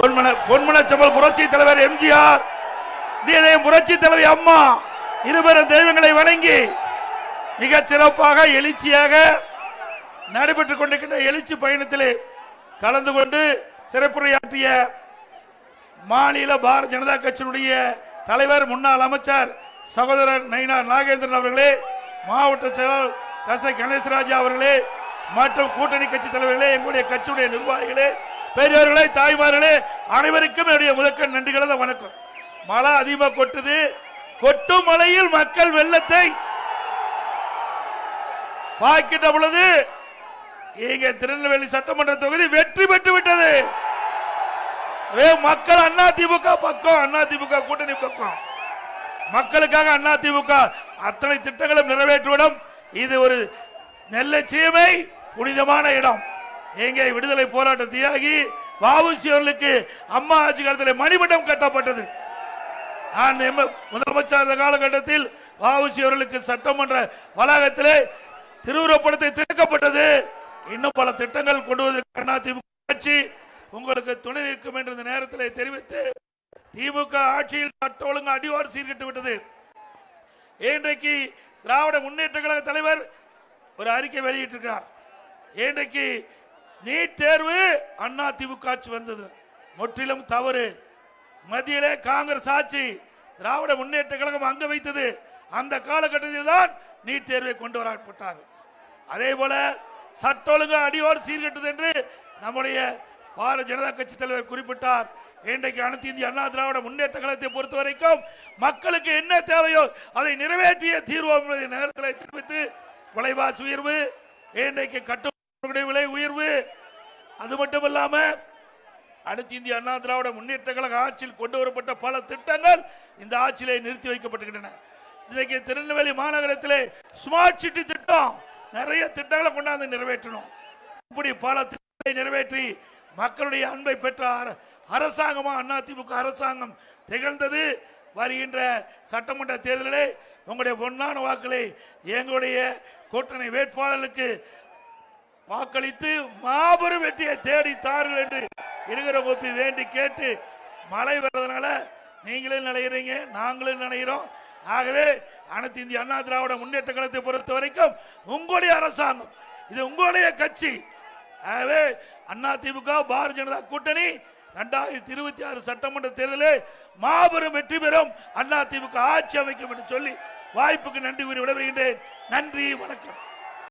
பொன்மன பொன்மனச்சம்பல் புரட்சி தலைவர் எம்ஜிஆர் இதே புரட்சி தலைவி அம்மா இருவரும் தெய்வங்களை வணங்கி மிக சிறப்பாக எழுச்சியாக நடைபெற்றுக் கொண்டிருக்கின்ற எழுச்சி பயணத்திலே கலந்து கொண்டு சிறப்புரையாற்றிய மாநில பாரதிய ஜனதா கட்சியினுடைய தலைவர் முன்னாள் அமைச்சர் சகோதரர் நயினார் நாகேந்திரன் அவர்களே மாவட்ட செயலாளர் தசை கணேசராஜா அவர்களே மற்றும் கூட்டணி கட்சி தலைவர்களே எங்களுடைய கட்சியுடைய நிர்வாகிகளே பெரியவர்களே தாய்மார்களே அனைவருக்கும் என்னுடைய முதற்கண் நன்றி கலந்த வணக்கம். மழை அதிகமாக கொட்டுது. கொட்டும் மழையில் மக்கள் வெள்ளத்தை பாய்க்கிட்ட பொழுது இங்க திருநெல்வேலி சட்டமன்ற தொகுதி வெற்றி பெற்று விட்டது. மக்கள் அண்ணா திமுக பக்கம் அண்ணா திமுக கூட்டணி பக்கம். மக்களுக்காக அண்ணா திமுக அத்தனை திட்டங்களும் நிறைவேற்றுவிடும். இது ஒரு நெல்லை சீமை. புனிதமான இடம். எங்கே விடுதலை போராட்ட தியாகி வாவுசி அவர்களுக்கு அம்மா ஆட்சி காலத்தில் மணிமண்டம் கட்டப்பட்டது. நான் முதலமைச்சர் காலகட்டத்தில் வாவுசி அவர்களுக்கு சட்டமன்ற வளாகத்திலே திருவுருவப்படத்தை திறக்கப்பட்டது. இன்னும் பல திட்டங்கள் கொண்டு வருவதற்கு அதிமுக ஆட்சி உங்களுக்கு துணை நிற்கும் என்ற இந்த நேரத்தில் தெரிவித்து திமுக ஆட்சியில் சட்ட ஒழுங்கு அடிவாறு சீர்கிட்டு விட்டது. இன்றைக்கு திராவிட முன்னேற்ற கழக தலைவர் ஒரு அறிக்கை வெளியிட்டிருக்கிறார். இன்றைக்கு நீட் தேர்வு அண்ணா திமுக ஆட்சி வந்தது. முற்றிலும் தவறு. மத்தியில காங்கிரஸ் ஆட்சி திராவிட முன்னேற்ற கழகம் அங்க வைத்தது. அந்த காலகட்டத்தில் தான் நீட் தேர்வை கொண்டு வரப்பட்டார்கள் அதே போல சட்ட ஒழுங்கு அடியோடு சீர்கெட்டது என்று நம்முடைய பாரதிய ஜனதா கட்சி தலைவர் குறிப்பிட்டார். இன்றைக்கு அனைத்து இந்திய அண்ணா திராவிட முன்னேற்ற கழகத்தை பொறுத்த வரைக்கும் மக்களுக்கு என்ன தேவையோ அதை நிறைவேற்றிய தீர்வோம் என்பதை நேரத்தில் தெரிவித்து விலைவாசி உயர்வு இன்றைக்கு கட்டு விலை உயர்வு. அது மட்டும் இல்லாம அனைத்து இந்திய அண்ணா திராவிட முன்னேற்ற கழக ஆட்சியில் கொண்டு வரப்பட்ட பல திட்டங்கள் இந்த ஆட்சியிலே நிறுத்தி வைக்கப்பட்டுகின்றன இன்றைக்கு திருநெல்வேலி மாநகரத்திலே ஸ்மார்ட் சிட்டி திட்டம் நிறைய திட்டங்களை கொண்டாந்து நிறைவேற்றணும். இப்படி பல திட்டங்களை நிறைவேற்றி மக்களுடைய அன்பை பெற்ற அர- அரசாங்கமா அதிமுக அரசாங்கம் திகழ்ந்தது. வருகின்ற சட்டமன்ற தேர்தலிலே உங்களுடைய பொன்னான வாக்களை எங்களுடைய கூட்டணி வேட்பாளர்களுக்கு வாக்களித்து மாபெரும் வெற்றியை தேடி தாருங்கள் என்று இருக்கிற கோப்பி வேண்டி கேட்டு மழை வர்றதுனால நீங்களும் நினைக்கிறீங்க நாங்களும் நினைக்கிறோம் ஆகவே அனைத்து இந்திய அண்ணா திராவிட முன்னேற்ற கழகத்தை பொறுத்த வரைக்கும் உங்களுடைய அரசாங்கம் இது உங்களுடைய கட்சி. ஆகவே அண்ணா திமுக பாரதிய ஜனதா கூட்டணி ரெண்டாயிரத்தி இருபத்தி ஆறு சட்டமன்ற தேர்தலில் மாபெரும் வெற்றி பெறும் அண்ணா திமுக ஆட்சி அமைக்கும் என்று சொல்லி வாய்ப்புக்கு நன்றி கூறி விடைபெறுகின்றேன். நன்றி வணக்கம்.